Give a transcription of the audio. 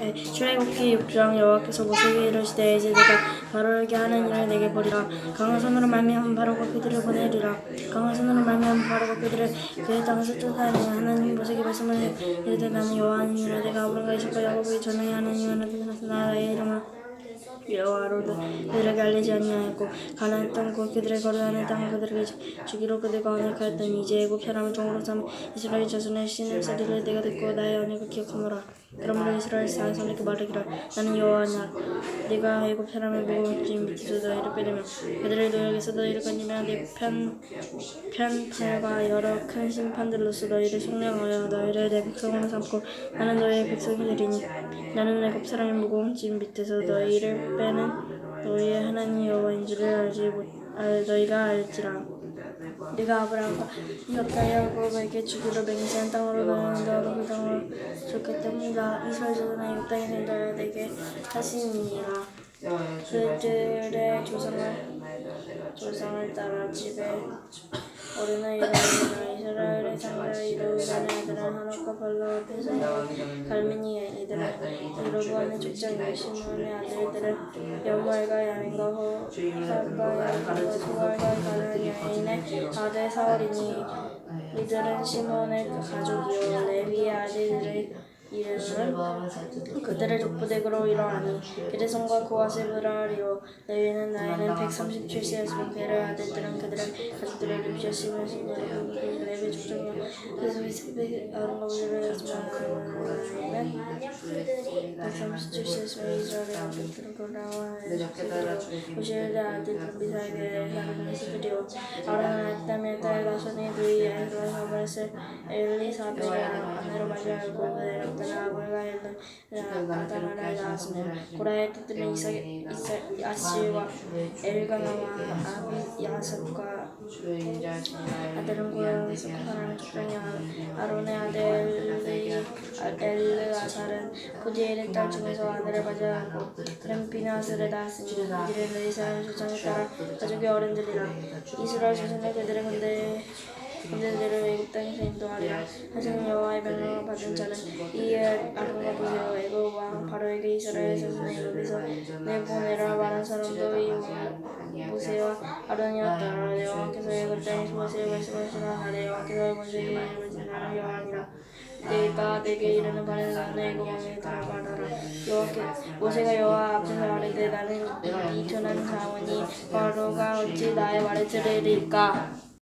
에, 출애굽기 6장 여호와께서 모세에게 이르시되 이제 내가 바로에게 하는 일을 내게 보리라. 강한 손으로 말미암아 바로가 그들을 보내리라. 강한 손으로 말미암아 바로가 그들을 그의 땅에서 쫓아내니 하나님 모세에게 말씀을 이르되 나는 여호와니라. 내가 아브라함과 이삭과 야곱에게 전하여 하나님 하나님 나의 이름을 여호와로도 그들에게 알리지 아니하였고 가나안 땅과 그들의 거류하는 땅을 그들에게 주- 주기로 그들과 언약하였더니 이제 애굽 사람을 종으로 삼 이스라엘 자손의 신의 소리를 내가 듣고 나의 언약을 기억하노라. 그러므로 이스라엘 자손에게 말하기라 나는 여호와냐 네가 애굽 무거운 짐 밑에서 너희를 빼내며 그들의 노역에서 너희를 건지며 네 편 편팔과 여러 큰 심판들로서 너희를 속량하여 너희를 내 백성으로 삼고 나는 너희의 백성이 되리니 나는 애굽 사람의 무거운 짐 밑에서 너희를 빼는 너희의 하나님 여호와인 줄을 알지 못 알, 너희가 알지라 네가 아브라함과 이삭과 야곱에게 주기로 맹세한 땅으로 너희는 너로 그 땅으로 좋겠답니다 이스라엘 자손의 이 땅에 생자여 내게 하시니라 그들의 조상을 조상을 따라 집에 어린아이 이르니라 이스라엘의 장자의 이루가는 아들은 하락과 발로 앞에서 갈미니 이들은 이로부하는 족장이 시몬의 아들들은 여말과 야민과 호살과 야민과 가는 아들 사울이니 이들은 시몬의 가족이요 레위의 아들들의 이름은 그들의 족부대그로 이러하니 게르손과 고아세 브라리요 레위는 나이는 137세였으며 베르 아들들은 그들의 가족들의 립시아 시몬 시몬 레위 족장이요. 그래서 아론가브들의 나이는 137세였으며 이스라엘의 아들들은 돌아와 오실의 아들들은 미사에게 사람의 스들이요 아론은 땅의 딸 나선의 누이 아이로 사바스 엘리사베가 아내로 맞이하 고 그의 남자는 아버가 일른 아다나를 낳았으며 고라의 뜻들은 이삭 이삭 아시와 엘가나와 아비 야삭과 아들은 고향에서 사람의 족장이 아론의 아들 엘르아살은 부디엘의 딸 중에서 아내를 맞이하고 렘피나스를 낳았으니 이들은 이스라엘 조상에 따라 가족의 어른들이라 이스라엘 조상의 그들의 군대 군대들을 외국 땅에서 인도하리라. 하시는 여호와의 명령을 받은 자는 이에 아론과 보세요 애굽 왕 바로에게 이스라엘 자손의 애굽에서 내보내라 말한 사람도 이 모세와 아론이었더라 여호와께서 애굽 땅에서 모세에게 말씀하시라 하되 여호와께서 모세에게 지나는 여호와니라. 내가 내게 이르는 바는 나는 애굽 왕에 따라 말하라. 여호와께 모세가 여호와 앞에서 아뢰되 나는 이 둔한 자원이 바로가 어찌 나의 말을 들으리까